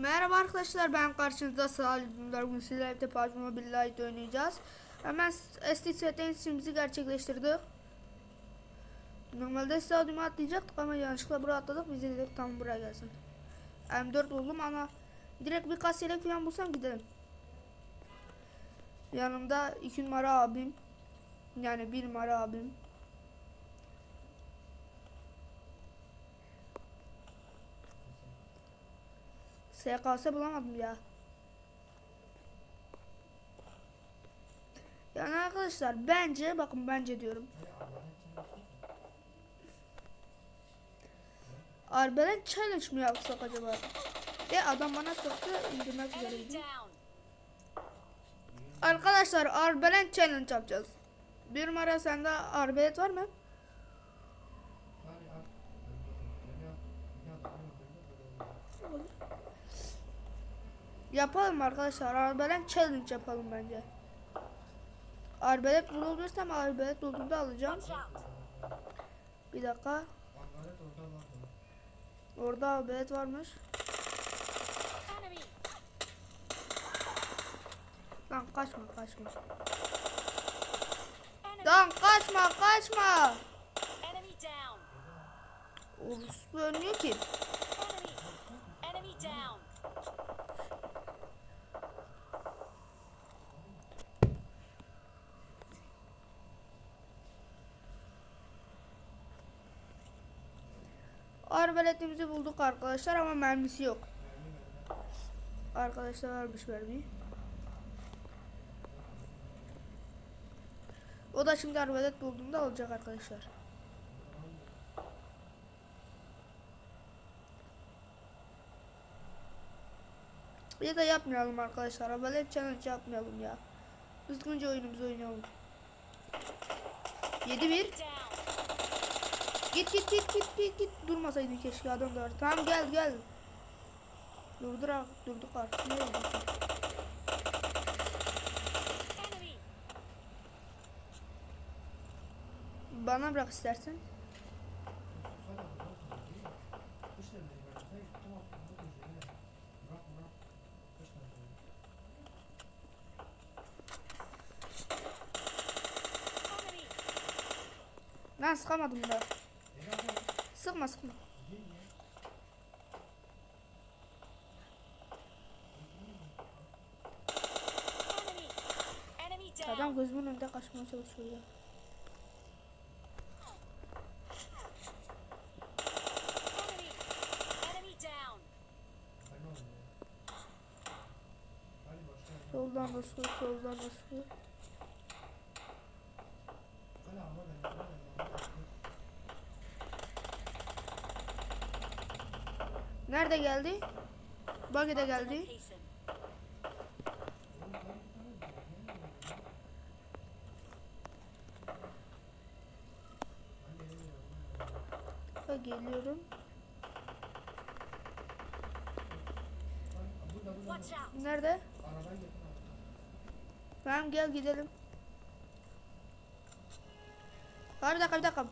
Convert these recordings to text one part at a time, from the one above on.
Merhaba arkadaşlar ben karşınızda Salih Dündar bugün sizlerle birlikte Mobile Lite oynayacağız. Hemen STS'den işimizi gerçekleştirdik. Normalde stadyuma atlayacaktık ama yanlışlıkla buraya atladık biz de dedik tam buraya gelsin. M4 buldum ama direkt bir kasiyelek falan bulsam gidelim. Yanımda 2 numara abim yani 1 numara abim. SKS bulamadım ya. Yani arkadaşlar bence bakın bence diyorum. Arbelet challenge mi yapsak acaba? E adam bana sıktı indirmek üzereydi. Arkadaşlar arbelet challenge yapacağız. Bir numara sende arbelet var mı? Yapalım arkadaşlar. Arbelet challenge yapalım bence. Arbelet bulabilirsem arbelet bulduğumda alacağım. Bir dakika. Orada arbelet varmış. Lan kaçma kaçma. Lan kaçma kaçma. Orası ölmüyor ki. Arbeletimizi bulduk arkadaşlar ama mermisi yok. Arkadaşlar vermiş mermiyi. O da şimdi arbelet bulduğunda olacak arkadaşlar. Ya da yapmayalım arkadaşlar. Arbelet challenge yapmayalım ya. Düzgünce oyunumuzu oynayalım. 7-1. Git git git git git git durmasaydın keşke adam da var. Tamam gel gel. Durdur artık durduk artık. Ne oldu? Bana bırak istersen. Ben sıkamadım da. Sıkma sıkma. Adam gözümün önünde kaçmaya çalışıyor ya. Soldan da sıkıyor, soldan da sıkıyor. Nerede geldi? Buggy'de geldi. Ha, geliyorum. Nerede? Tamam gel gidelim. Ha, bir dakika bir dakika.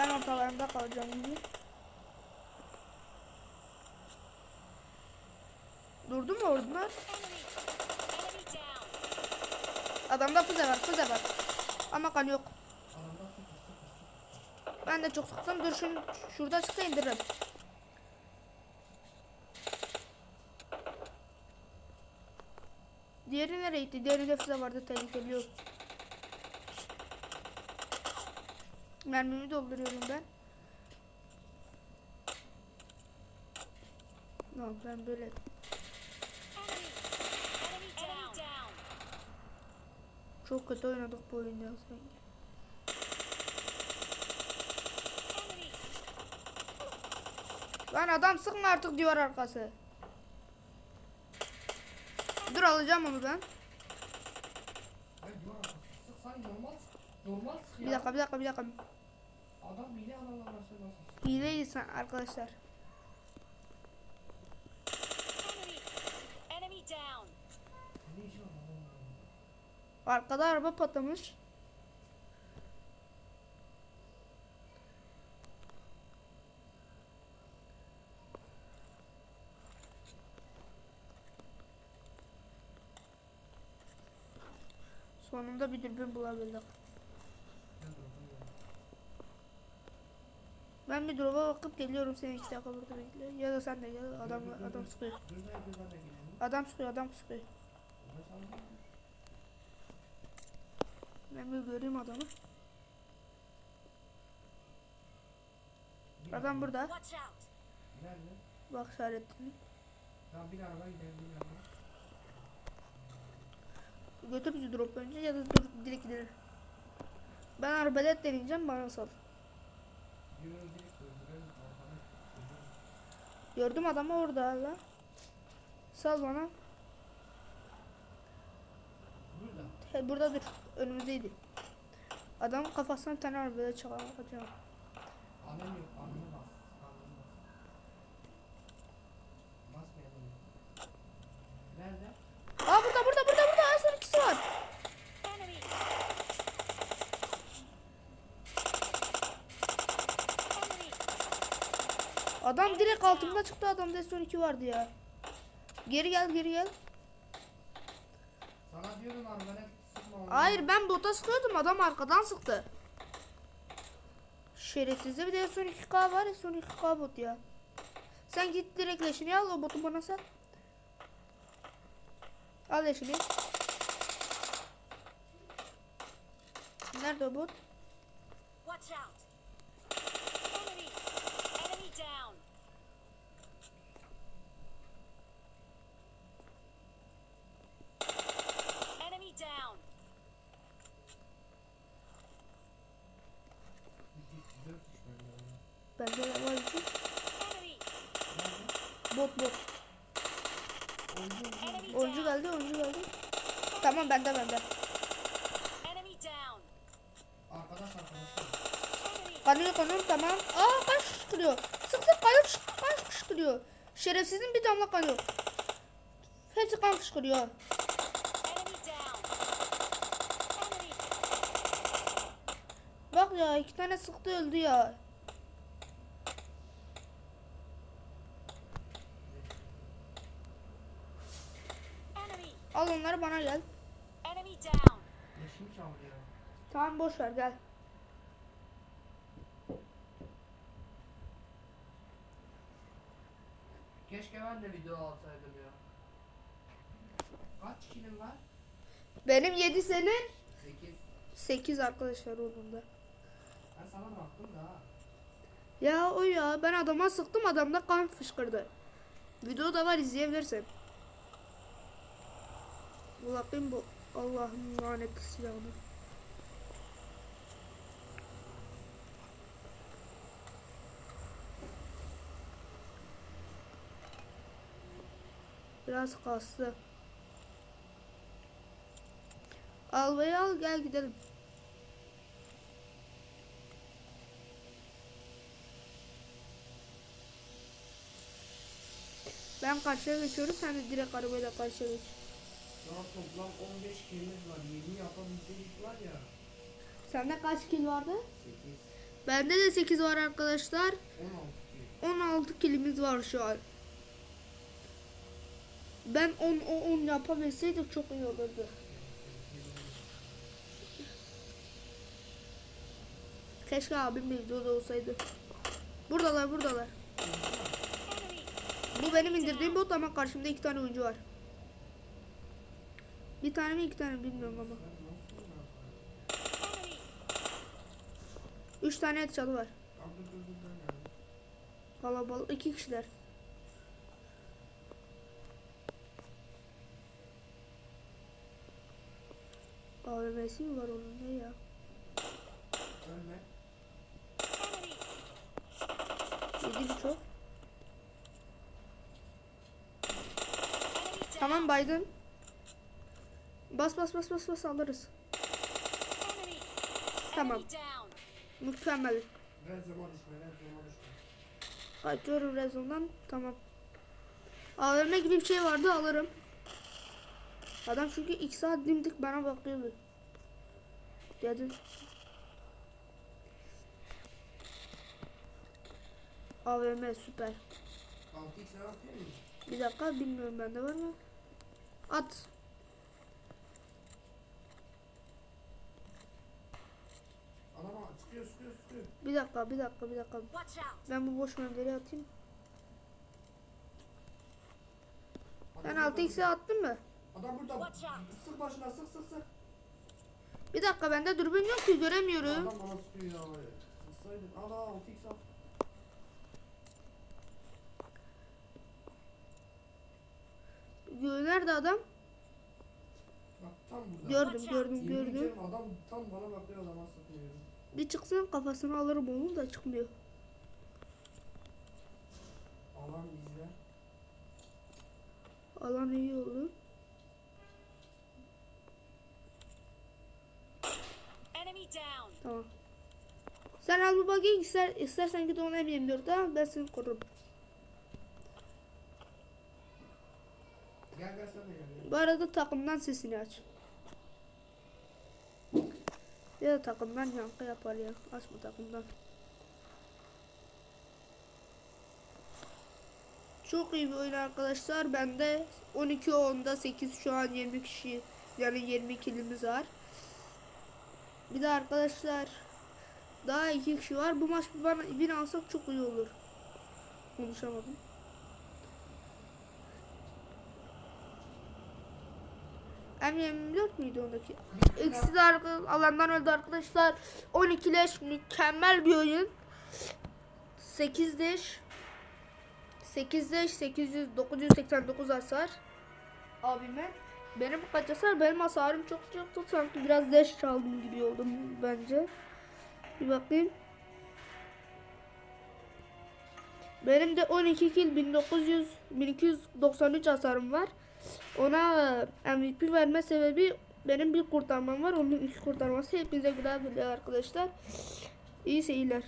Ben ortalarında kalacağım gibi. Durdu mu ordular? Adamda füze var füze var. Ama kan yok. Ben de çok sıktım. Dur şunu şurada çıksa indiririm. Diğeri nereye gitti? Diğerinde füze vardı tehlikeli yok. Mermimi dolduruyorum ben. Tamam ben böyle çok kötü oynadık bu oyunu ya sanki. Lan adam sıkma artık diyor arkası. Dur alacağım onu ben. Normal sık. Bir dakika bir dakika bir dakika. Adam hile adamlar nasıl nasıl? Hile insan arkadaşlar. Arkada araba patlamış. Sonunda bir dürbün bulabildik. Ben bir drop'a bakıp geliyorum. Sen iki dakika burada bekle. Ya da sen de gel. Adam, adam sıkıyor. Adam sıkıyor, adam sıkıyor. Ben bir göreyim adamı. Adam burada. Bak işaretini. Götür bizi drop önce ya da dur direkt gidelim. Ben arbalet deneyeceğim bana sal. Yürü direkt öldürelim. Arkadan öldürelim. Gördüm adamı orada hala. Sal bana. Burada. He, burada dur. Önümüzdeydi. Adamın kafasına tane arbalet çıkaracağım. Anam yok. Anamı bas. Anamı bas. Basmayalım. Nerede? Aa burada burada burada burada. En son ikisi var. Enemy! Enemy! Adam direkt altımda çıktı. Adamda son iki vardı ya. Geri gel geri gel. Sana diyorum arabana sıkma onu. Hayır ben bota sıkıyordum. Adam arkadan sıktı. Şerefsizde bir de son 2K var ya son 2K bot ya. Sen git direkt leşini al o botu bana sat. Al leşini. Nerede o bot? Watch out! Bende de var! Nerede? Bot bot. Oyuncu geldi oyuncu geldi. Tamam bende bende. Kanıyor kanıyor tamam. Aa kaç fışkırıyor. Sık sık kanıyor kaç fışkırıyor. Şerefsizin bir damla kanıyor. Hepsi kan fışkırıyor. Bak ya iki tane sıktı öldü ya. Al onları bana gel. Tamam boş ver gel. Keşke ben de video alsaydım ya. Kaç kilim var? Benim 7 senin 8. 8 arkadaşlar onun da. Ben sana baktım da. ha. Ya o ya ben adama sıktım adam da kan fışkırdı. Video da var izleyebilirsin. Bakayım bu Allah'ın lanetli silahını. Biraz kastı. Al ve al gel gidelim. Ben karşıya geçiyorum sen de direkt arabayla karşıya geç. Şu an toplam 15 kilimiz var. 20 yapabilseydik var ya. Sende kaç kil vardı? 8. Bende de 8 var arkadaşlar. 16 kil. 16 kilimiz var şu an. Ben 10 10 10 yapabilseydik çok iyi olurdu. Keşke abim videoda olsaydı. Buradalar buradalar. Bu benim indirdiğim bot ama karşımda iki tane oyuncu var. Bir tane mi iki tane mi bilmiyorum ama. Üç tane et çalı var. Kalabalık iki kişiler. AVM'si mi var onun ne ya? Yedi bir çok. Enemy down! Tamam Biden. Bas bas bas bas bas alırız. Tamam. Mükemmel. Kaçıyorum rezondan. Tamam. AVM gibi bir şey vardı alırım. Adam çünkü ilk saat dimdik bana bakıyordu. Dedi. AVM süper. 6x ne yapıyor muyum? Bir dakika bilmiyorum bende var mı? At. Sıkıyor sıkıyor sıkıyor. Bir dakika bir dakika bir dakika. Ben bu boş mermileri atayım. Ben burada, 6x'e attım mı? Adam burada. Sık başına sık sık sık. Bir dakika bende dürbün yok ki göremiyorum. Adam bana sıkıyor ya. Sıksaydın. Ana 6x at. Gö- Nerede adam? Bak tam burada. Gördüm gördüm gördüm. adam tam bana bakıyor adama sıkıyor. Bir çıksın kafasını alırım onu da çıkmıyor. Alan bizde. Alan iyi oldu. Enemy down. Tamam. Sen al bu bug'i ister, istersen git ona M24 tamam ben seni korurum. Gel gel sen de gel. ya. Bu arada takımdan sesini aç. Ya da takımdan yankı yapar ya. Açma takımdan. Çok iyi bir oyun arkadaşlar. Bende 12 10'da 8 şu an 20 kişi yani 20 kilimiz var. Bir de arkadaşlar daha iki kişi var. Bu maç bana win alsak çok iyi olur. Konuşamadım. M24 müydü ondaki? İkisi de alandan öldü arkadaşlar. 12 leş mükemmel bir oyun. 8 leş 8 leş 800 989 hasar. Abime benim kaç hasar? Benim hasarım çok çoktu. Sanki biraz leş çaldım gibi oldum bence. Bir bakayım. Benim de 12 kill 1900 1293 hasarım var. Ona MVP verme sebebi benim bir kurtarmam var. Onun iki kurtarması hepinize güzel biliyor arkadaşlar. İyi seyirler.